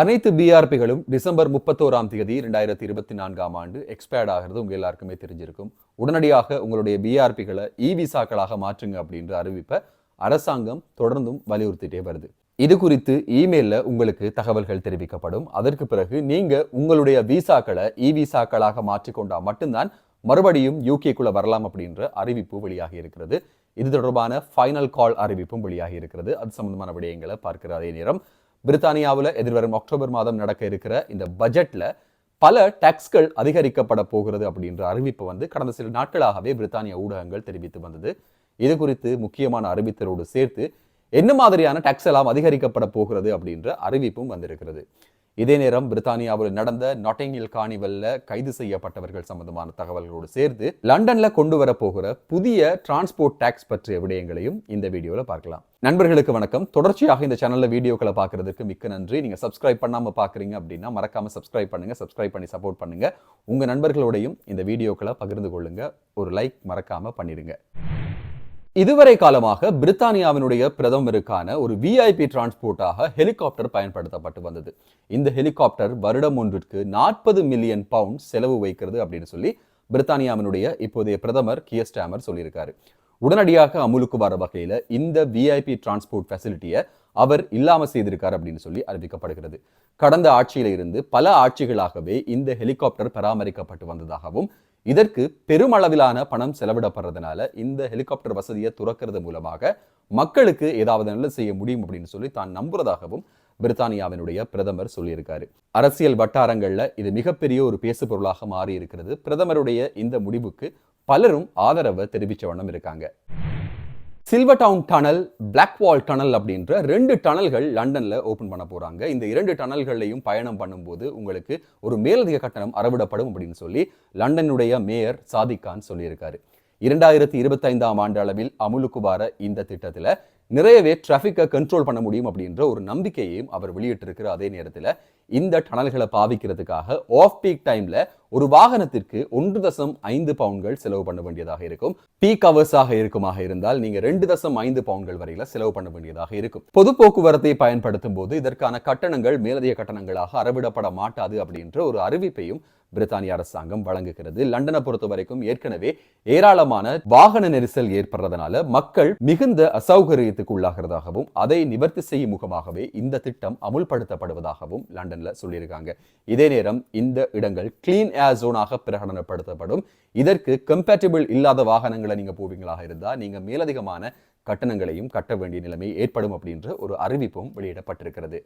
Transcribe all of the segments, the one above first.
அனைத்து பிஆர்பிகளும் டிசம்பர் முப்பத்தோராம் தேதி ரெண்டாயிரத்தி இருபத்தி நான்காம் ஆண்டு எக்ஸ்பயர்ட் ஆகிறது. உங்கள் எல்லாருக்குமே தெரிஞ்சிருக்கும். உடனடியாக உங்களுடைய பிஆர்பிகளை இ விசாக்களாக மாற்றுங்க அப்படின்ற அறிவிப்பை அரசாங்கம் தொடர்ந்தும் வலியுறுத்திட்டே வருது. இது குறித்து இமெயிலில் உங்களுக்கு தகவல்கள் தெரிவிக்கப்படும். அதற்கு பிறகு நீங்க உங்களுடைய விசாக்களை இ விசாக்களாக மாற்றிக்கொண்டால் மட்டும்தான் மறுபடியும் யூகேக்குள்ளே வரலாம் அப்படின்ற அறிவிப்பு வெளியாகி இருக்கிறது. இது தொடர்பான ஃபைனல் கால் அறிவிப்பும் வெளியாகி இருக்கிறது. அது சம்பந்தமான விடயங்களை பார்க்கிற அதே நேரம் பிரித்தானியாவில் எதிர்வரும் அக்டோபர் மாதம் நடக்க இருக்கிற இந்த பட்ஜெட்ல பல டாக்ஸ்கள் அதிகரிக்கப்பட போகிறது அப்படின்ற அறிவிப்பு வந்து கடந்த சில நாட்களாகவே பிரித்தானிய ஊடகங்கள் தெரிவித்து வந்தது. இது குறித்து முக்கியமான அறிவித்தலோடு சேர்த்து என்ன மாதிரியான டாக்ஸ் எல்லாம் அதிகரிக்கப்பட போகிறது அப்படின்ற அறிவிப்பும் வந்திருக்கிறது. இதே நேரம் பிரித்தானியாவில் நடந்த நாட்டிங்கில் காணிவல்ல கைது செய்யப்பட்டவர்கள் சம்பந்தமான தகவல்களோடு சேர்த்து லண்டன்ல கொண்டு வர போகிற புதிய டிரான்ஸ்போர்ட் டாக்ஸ் பற்றிய விடயங்களையும் இந்த வீடியோவில் பார்க்கலாம். நண்பர்களுக்கு வணக்கம். தொடர்ச்சியாக இந்த சேனல்ல வீடியோக்களை பார்க்கறதுக்கு மிக்க நன்றி. நீங்க சப்ஸ்கிரைப் பண்ணாம பாக்குறீங்க அப்படின்னா மறக்காம சப்ஸ்கிரைப் பண்ணுங்க. சப்ஸ்கிரைப் பண்ணி சப்போர்ட் பண்ணுங்க. உங்க நண்பர்களோடையும் இந்த வீடியோக்களை பகிர்ந்து கொள்ளுங்க. ஒரு லைக் மறக்காம பண்ணிடுங்க. இதுவரை காலமாக பிரித்தானியாவினுடைய பிரதமருக்கான ஒரு விஐபி டிரான்ஸ்போர்ட்டாக ஹெலிகாப்டர் பயன்படுத்தப்பட்டு வந்தது. இந்த ஹெலிகாப்டர் வருடம் ஒன்றிற்கு நாற்பது மில்லியன் பவுண்ட் செலவு வைக்கிறது அப்படின்னு சொல்லி பிரித்தானியாவினுடைய இப்போதைய பிரதமர் கியஸ்டாமர் சொல்லியிருக்காரு. உடனடியாக அமுலுக்கு வர வகையில இந்த விஐபி டிரான்ஸ்போர்ட் ஃபெசிலிட்டியை அவர் இல்லாம செய்திருக்கார் அப்படின்னு சொல்லி அறிவிக்கப்படுகிறது. கடந்த ஆட்சியில இருந்து பல ஆட்சிகளாகவே இந்த ஹெலிகாப்டர் பராமரிக்கப்பட்டு வந்ததாகவும் இதற்கு பெருமளவிலான பணம் செலவிடப்படுறதுனால இந்த ஹெலிகாப்டர் வசதியை துறக்கிறது மூலமாக மக்களுக்கு ஏதாவது நல்லது செய்ய முடியும் அப்படின்னு சொல்லி தான் நம்புறதாகவும் பிரித்தானியாவினுடைய பிரதமர் சொல்லியிருக்காரு. அரசியல் வட்டாரங்கள்ல இது மிகப்பெரிய ஒரு பேசு பொருளாக மாறி இருக்கிறது பிரதமருடைய இந்த முடிவுக்கு பலரும் ஆதரவை தெரிவித்த வண்ணம் இருக்காங்க. Silvertown tunnel Blackwall tunnel அப்படின்ற ரெண்டு டனல்கள் லண்டன்ல ஓப்பன் பண்ண போறாங்க. இந்த இரண்டு டனல்களையும் பயணம் பண்ணும்போது உங்களுக்கு ஒரு மேலதிக கட்டணம் அறவிடப்படும் அப்படின்னு சொல்லி லண்டனுடைய மேயர் சாதிக் கான் சொல்லியிருக்காரு. இரண்டாயிரத்தி இருபத்தைந்தாம் ஆண்டு அளவில் அமுலுக்கு வர இந்த திட்டத்துல நிறையவே டிராஃபிக்கை கண்ட்ரோல் பண்ண முடியும் அப்படின்ற ஒரு நம்பிக்கையையும் அவர் வெளியிட்டிருக்கிற அதே நேரத்தில். இந்த டனல்களை பாவிக்கிறதுக்காக ஆஃப் பீக் டைமில் ஒரு வாகனத்திற்கு ஒன்று தசம் ஐந்து பவுண்ட்கள் செலவு பண்ண வேண்டியதாக இருக்கும். பீக் அவர்ஸாக இருக்குமாக இருந்தால் நீங்க ரெண்டு தசம் ஐந்து பவுண்ட்கள் வரையில செலவு பண்ண வேண்டியதாக இருக்கும். பொது போக்குவரத்தை பயன்படுத்தும் போது இதற்கான கட்டணங்கள் மேலதிக கட்டணங்களாக அறவிடப்பட மாட்டாது அப்படின்ற ஒரு அறிவிப்பையும் பிரித்தானிய அரசாங்கம் வழங்குகிறது. லண்டனை பொறுத்த வரைக்கும் ஏற்கனவே ஏராளமான வாகன நெரிசல் ஏற்படுறதுனால மக்கள் மிகுந்த அசௌகரியத்துக்கு உள்ளாகிறதாகவும் அதை நிவர்த்தி செய்யும் முகமாகவே இந்த திட்டம் அமுல்படுத்தப்படுவதாகவும் லண்டன்ல சொல்லியிருக்காங்க. இதே நேரம் இந்த இடங்கள் கிளீன் ஏர் ஜோனாக பிரகடனப்படுத்தப்படும். இதற்கு கம்பேட்டபிள் இல்லாத வாகனங்களை நீங்க போவீங்களாக இருந்தால் நீங்க மேலதிகமான கட்டணங்களையும் கட்ட வேண்டிய நிலைமை ஏற்படும் அப்படின்ற ஒரு அறிவிப்பும் வெளியிடப்பட்டிருக்கிறது.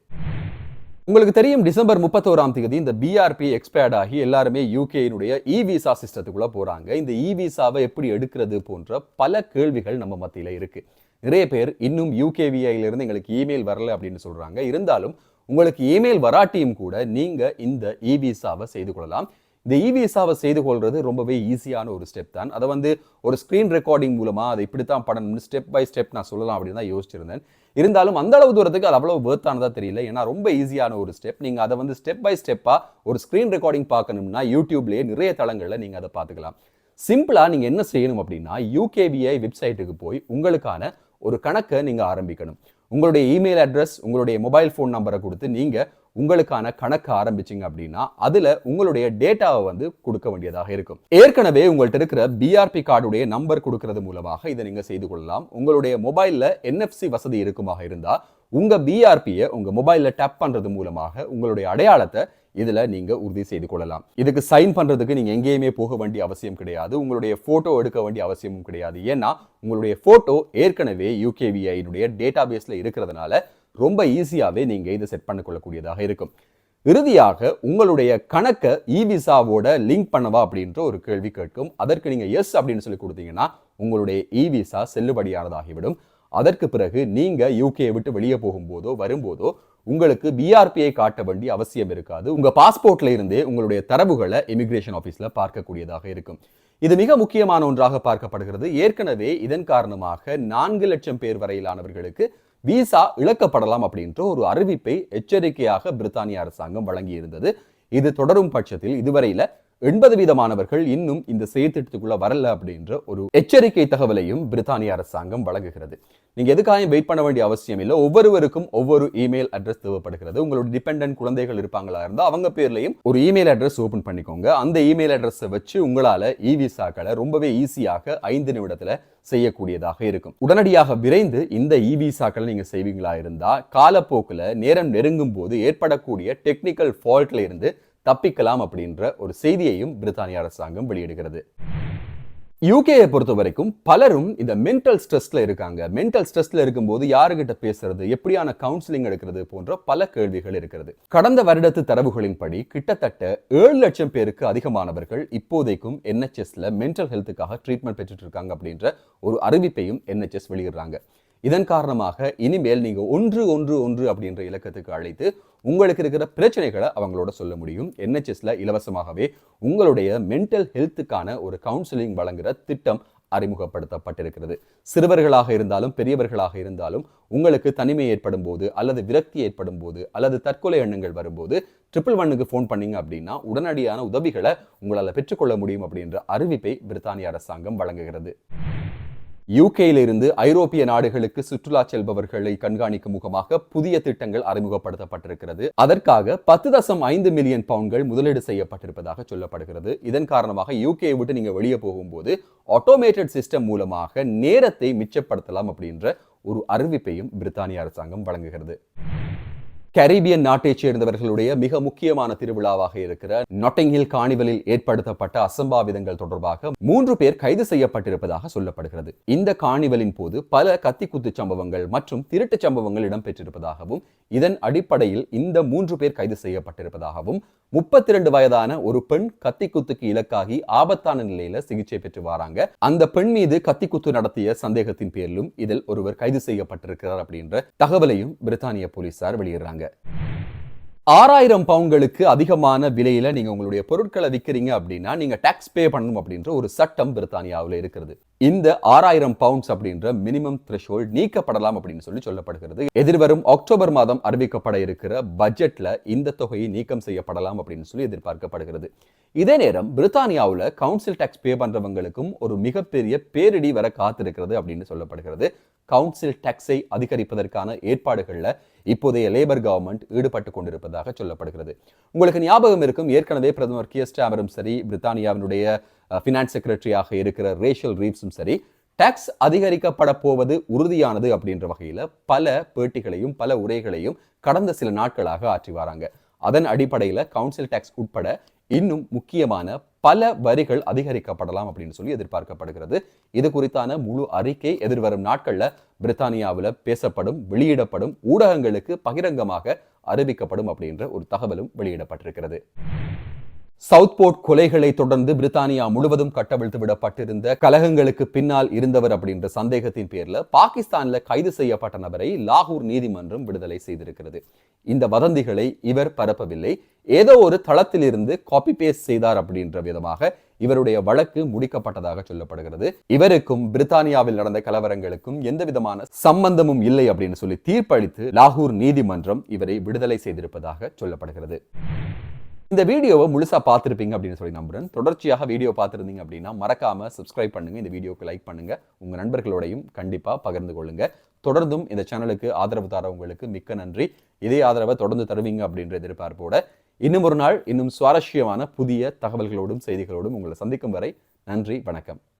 உங்களுக்கு தெரியும் டிசம்பர் முப்பத்தோராம் தேதி இந்த பிஆர்பி எக்ஸ்பயர்ட் ஆகி எல்லாருமே யூகேயினுடைய இ விசா சிஸ்டத்துக்குள்ள போறாங்க. இந்த இ விசாவை எப்படி எடுக்கிறது போன்ற பல கேள்விகள் நம்ம மத்தியில இருக்கு. நிறைய பேர் இன்னும் யூகேவிஐலிருந்து எங்களுக்கு இமெயில் வரல அப்படின்னு சொல்கிறாங்க இருந்தாலும் உங்களுக்கு இமெயில் வராட்டியும் கூட நீங்கள் இந்த இ விசாவை செய்து கொள்ளலாம். இந்த இ விசாவை செய்து கொள்வது ரொம்பவே ஈஸியான ஒரு ஸ்டெப் தான். அதை வந்து ஒரு ஸ்க்ரீன் ரெக்கார்டிங் மூலமாக அதை இப்படித்தான் பண்ணணும்னு ஸ்டெப் பை ஸ்டெப் நான் சொல்லலாம் அப்படின்னு தான் யோசிச்சிருந்தேன். இருந்தாலும் அந்த அளவு தூரத்துக்கு அது அவ்வளோ வேர்த்தானதாக தெரியல. ஏன்னா ரொம்ப ஈஸியான ஒரு ஸ்டெப் நீங்கள் அதை வந்து ஸ்டெப் பை ஸ்டெப்பாக ஒரு ஸ்க்ரீன் ரெக்கார்டிங் பார்க்கணும்னா யூடியூப்லேயே நிறைய தளங்களில் நீங்கள் அதை பார்த்துக்கலாம். சிம்பிளாக நீங்கள் என்ன செய்யணும் அப்படின்னா யூகேவிஐ வெப்சைட்டுக்கு போய் உங்களுக்கான ஒரு கணக்கை நீங்கள் ஆரம்பிக்கணும். உங்களுடைய இமெயில் அட்ரஸ் உங்களுடைய மொபைல் ஃபோன் நம்பரை கொடுத்து நீங்கள் உங்களுக்கான கணக்கு ஆரம்பிச்சிங்க அப்படின்னா அதில் உங்களுடைய டேட்டாவை வந்து கொடுக்க வேண்டியதாக இருக்கும். ஏற்கனவே உங்கள்கிட்ட இருக்கிற பிஆர்பி கார்டுடைய நம்பர் கொடுக்கறது மூலமாக இதை நீங்கள் செய்து கொள்ளலாம். உங்களுடைய மொபைலில் என்எஃப்சி வசதி இருக்குமாக இருந்தால் உங்கள் பிஆர்பியை உங்கள் மொபைலில் டேப் பண்ணுறது மூலமாக உங்களுடைய அடையாளத்தை இதில் நீங்கள் உறுதி செய்து கொள்ளலாம். இதுக்கு சைன் பண்ணுறதுக்கு நீங்கள் எங்கேயுமே போக வேண்டிய அவசியம் கிடையாது. உங்களுடைய ஃபோட்டோ எடுக்க வேண்டிய அவசியமும் கிடையாது. ஏன்னா உங்களுடைய ஃபோட்டோ ஏற்கனவே யூகேவிஐனுடைய டேட்டா பேஸில் இருக்கிறதுனால ரொம்ப ஈஸியாகவே நீங்கள் இதை செட் பண்ணிக்கொள்ளக்கூடியதாக இருக்கும். இறுதியாக உங்களுடைய கணக்கை இ விசாவோட லிங்க் பண்ணவா அப்படின்ற ஒரு கேள்வி கேட்கும். அதற்கு நீங்கள் எஸ் அப்படின்னு சொல்லி கொடுத்தீங்கன்னா உங்களுடைய இ விசா செல்லுபடியானதாகிவிடும். அதற்கு பிறகு நீங்கள் யூகே விட்டு வெளியே போகும்போதோ வரும்போதோ உங்களுக்கு பிஆர்பிஐ காட்ட வேண்டிய அவசியம் இருக்காது. உங்கள் பாஸ்போர்ட்ல இருந்தே உங்களுடைய தரவுகளை இமிகிரேஷன் ஆஃபீஸில் பார்க்கக்கூடியதாக இருக்கும். இது மிக முக்கியமான ஒன்றாக பார்க்கப்படுகிறது. ஏற்கனவே இதன் காரணமாக நான்கு லட்சம் பேர் வரையிலானவர்களுக்கு விசா இழக்கப்படலாம் அப்படின்ற ஒரு அறிவிப்பை எச்சரிக்கையாக பிரித்தானிய அரசாங்கம் வழங்கியிருந்தது. இது தொடரும் பட்சத்தில் இதுவரையில எண்பது வீதமானவர்கள் இன்னும் இந்த செயற்திட்டத்துக்குள்ள வரல அப்படின்ற ஒரு எச்சரிக்கை தகவலையும் பிரித்தானிய அரசாங்கம் வழங்குகிறது. நீங்க எதுக்காக வெயிட் பண்ண வேண்டிய அவசியம் இல்லை. ஒவ்வொருவருக்கும் ஒவ்வொரு இமெயில் அட்ரஸ் தேவைப்படுகிறது. உங்களோட டிபெண்டன்ட் குழந்தைகள் இருப்பாங்களா இருந்தால் அவங்க பேர்லையும் ஒரு இமெயில் அட்ரஸ் ஓபன் பண்ணிக்கோங்க. அந்த இமெயில் அட்ரஸை வச்சு உங்களால இ விசாக்களை ரொம்பவே ஈஸியாக ஐந்து நிமிடத்துல செய்யக்கூடியதாக இருக்கும். உடனடியாக விரைந்து இந்த இ விசாக்களை நீங்க செய்வீங்களா இருந்தா காலப்போக்கில் நேரம் நெருங்கும் போது ஏற்படக்கூடிய டெக்னிக்கல் ஃபால்ட்ல இருந்து தப்பிக்கலாம் அப்படின்ற ஒரு செய்தியையும் பிரித்தானிய அரசாங்கம் வெளியிடுகிறது. யூகேயை பொறுத்த வரைக்கும் பலரும் இந்த மென்டல் ஸ்ட்ரெஸ்ல இருக்காங்க. மென்டல் ஸ்ட்ரெஸ்ல இருக்கும்போது யாருகிட்ட பேசுறது எப்படியான கவுன்சிலிங் எடுக்கிறது போன்ற பல கேள்விகள் இருக்கிறது. கடந்த வருடத்து தரவுகளின்படி கிட்டத்தட்ட ஏழு லட்சம் பேருக்கு அதிகமானவர்கள் இப்போதைக்கும் என்ஹெச்எஸ்ல மென்டல் ஹெல்த்துக்காக ட்ரீட்மெண்ட் பெற்றுட்டு இருக்காங்க அப்படின்ற ஒரு அறிவிப்பையும் என்ஹெச்எஸ் வெளியிடுறாங்க. இதன் காரணமாக இனிமேல் நீங்கள் ஒன்று ஒன்று ஒன்று அப்படின்ற இலக்கத்துக்கு அழைத்து உங்களுக்கு இருக்கிற பிரச்சனைகளை அவங்களோட சொல்ல முடியும். என்ஹெச்எஸ்ல இலவசமாகவே உங்களுடைய மென்டல் ஹெல்த்துக்கான ஒரு கவுன்சிலிங் வழங்குற திட்டம் அறிமுகப்படுத்தப்பட்டிருக்கிறது. சிறுவர்களாக இருந்தாலும் பெரியவர்களாக இருந்தாலும் உங்களுக்கு தனிமை ஏற்படும் போது அல்லது விரக்தி ஏற்படும் போது அல்லது தற்கொலை எண்ணங்கள் வரும்போது ட்ரிபிள் ஒன்னுக்கு ஃபோன் பண்ணீங்க அப்படின்னா உடனடியான உதவிகளை உங்களால் பெற்றுக்கொள்ள முடியும் அப்படின்ற அறிவிப்பை பிரித்தானிய அரசாங்கம் வழங்குகிறது. யூகேயிலிருந்து ஐரோப்பிய நாடுகளுக்கு சுற்றுலா செல்பவர்களை கண்காணிக்கும் முகமாக புதிய திட்டங்கள் அறிமுகப்படுத்தப்பட்டிருக்கிறது. அதற்காக பத்து தசம் ஐந்து மில்லியன் பவுண்ட்கள் முதலீடு செய்யப்பட்டிருப்பதாக சொல்லப்படுகிறது. இதன் காரணமாக யூகே விட்டு நீங்க வெளியே போகும்போது ஆட்டோமேட்டட் சிஸ்டம் மூலமாக நேரத்தை மிச்சப்படுத்தலாம் அப்படின்ற ஒரு அறிவிப்பையும் பிரித்தானிய அரசாங்கம் வழங்குகிறது. கரீபியன் நாட்டைச் சேர்ந்தவர்களுடைய மிக முக்கியமான திருவிழாவாக இருக்கிற நொட்டிங்ஹில் காணிவலில் ஏற்படுத்தப்பட்ட அசம்பாவிதங்கள் தொடர்பாக மூன்று பேர் கைது செய்யப்பட்டிருப்பதாக சொல்லப்படுகிறது. இந்த காணிவலின் போது பல கத்திக்குத்து சம்பவங்கள் மற்றும் திருட்டு சம்பவங்கள் இடம்பெற்றிருப்பதாகவும் இதன் அடிப்படையில் இந்த மூன்று பேர் கைது செய்யப்பட்டிருப்பதாகவும் முப்பத்தி இரண்டு வயதான ஒரு பெண் கத்திக்குத்துக்கு இலக்காகி ஆபத்தான நிலையில சிகிச்சை பெற்று வராங்க. அந்த பெண் மீது கத்திக்குத்து நடத்திய சந்தேகத்தின் பேரிலும் இதில் ஒருவர் கைது செய்யப்பட்டிருக்கிறார் அப்படின்ற தகவலையும் பிரித்தானிய போலீசார் வெளியிடுறாங்க. ஆறாயிரம் பவுண்ட்களுக்கு அதிகமான விலையில நீங்க உங்களுடைய பொருட்களை விற்கிறீங்க அப்படின்னா நீங்க டாக்ஸ் பே பண்ணணும் அப்படின்ற ஒரு சட்டம் பிரித்தானியாவில் இருக்கிறது. இந்த ஆறாயிரம் பவுண்ட்ஸ் அப்படின்ற மினிமம் த்ரெஷோல்ட் நீக்கப்படலாம் அப்படின்னு சொல்லி சொல்லப்படுகிறது. எதிர்வரும் அக்டோபர் மாதம் அறிவிக்கப்பட இருக்கிற பட்ஜெட்ல இந்த தொகையை நீக்கம் செய்யப்படலாம் அப்படின்னு சொல்லி எதிர்பார்க்கப்படுகிறது. இதே நேரம் பிரித்தானியாவில் கவுன்சில் டேக்ஸ் பே பண்ணுறவங்களுக்கும் ஒரு மிகப்பெரிய பேரிடி வர காத்திருக்கிறது அப்படின்னு சொல்லப்படுகிறது. கவுன்சில் டேக்ஸை அதிகரிப்பதற்கான ஏற்பாடுகளில் இப்போதைய லேபர் கவர்மெண்ட் ஈடுபட்டு கொண்டிருப்பதாக சொல்லப்படுகிறது. உங்களுக்கு ஞாபகம் இருக்கும் ஏற்கனவே பிரதமர் கியர் ஸ்டாமரும் சரி பிரித்தானியாவினுடைய ஃபினான்ஸ் செக்ரட்டரியாக இருக்கிற ரேஷல் ரீவ்ஸும் சரி டேக்ஸ் அதிகரிக்கப்பட போவது உறுதியானது அப்படின்ற வகையில் பல பேட்டிகளையும் பல உரைகளையும் கடந்த சில நாட்களாக ஆற்றி வராங்க. அதன் அடிப்படையில் கவுன்சில் டேக்ஸ் உட்பட இன்னும் முக்கியமான பல வரிகள் அதிகரிக்கப்படலாம் அப்படின்னு சொல்லி எதிர்பார்க்கப்படுகிறது. இது குறித்தான முழு அறிக்கை எதிர்வரும் நாட்களில் பிரித்தானியாவில் பேசப்படும் வெளியிடப்படும் ஊடகங்களுக்கு பகிரங்கமாக அறிவிக்கப்படும் அப்படின்ற ஒரு தகவலும் வெளியிடப்பட்டிருக்கிறது. சவுத் போர்ட் கொலைகளை தொடர்ந்து பிரித்தானியா முழுவதும் கட்டவிழ்த்து விடப்பட்டிருந்த கலகங்களுக்கு பின்னால் இருந்தவர் அப்படின்ற சந்தேகத்தின் பேர்ல பாகிஸ்தான்ல கைது செய்யப்பட்ட நபரை லாகூர் நீதிமன்றம் விடுதலை செய்திருக்கிறது. இந்த வதந்திகளை இவர் பரப்பவில்லை. ஏதோ ஒரு தளத்தில் இருந்து காப்பி பேஸ்ட் செய்தார் அப்படின்ற விதமாக இவருடைய வழக்கு முடிக்கப்பட்டதாக சொல்லப்படுகிறது. இவருக்கும் பிரித்தானியாவில் நடந்த கலவரங்களுக்கும் எந்த விதமான சம்பந்தமும் இல்லை அப்படின்னு சொல்லி தீர்ப்பளித்து லாகூர் நீதிமன்றம் இவரை விடுதலை செய்திருப்பதாக சொல்லப்படுகிறது. இந்த வீடியோவை முழுசாக பார்த்துருப்பீங்க அப்படின்னு சொல்லி நம்புறேன். தொடர்ச்சியாக வீடியோ பார்த்துருந்தீங்க அப்படின்னா மறக்காமல் சப்ஸ்கிரைப் பண்ணுங்க. இந்த வீடியோக்கு லைக் பண்ணுங்கள் உங்கள் நண்பர்களோடையும் கண்டிப்பாக பகிர்ந்து கொள்ளுங்கள் தொடர்ந்தும் இந்த சேனலுக்கு ஆதரவு தரவங்களுக்கு மிக்க நன்றி. இதே ஆதரவை தொடர்ந்து தருவீங்க அப்படின்ற எதிர்பார்ப்போட இன்னும் ஒரு நாள் இன்னும் சுவாரஸ்யமான புதிய தகவல்களோடும் செய்திகளோடும் உங்களை சந்திக்கும் வரை நன்றி வணக்கம்.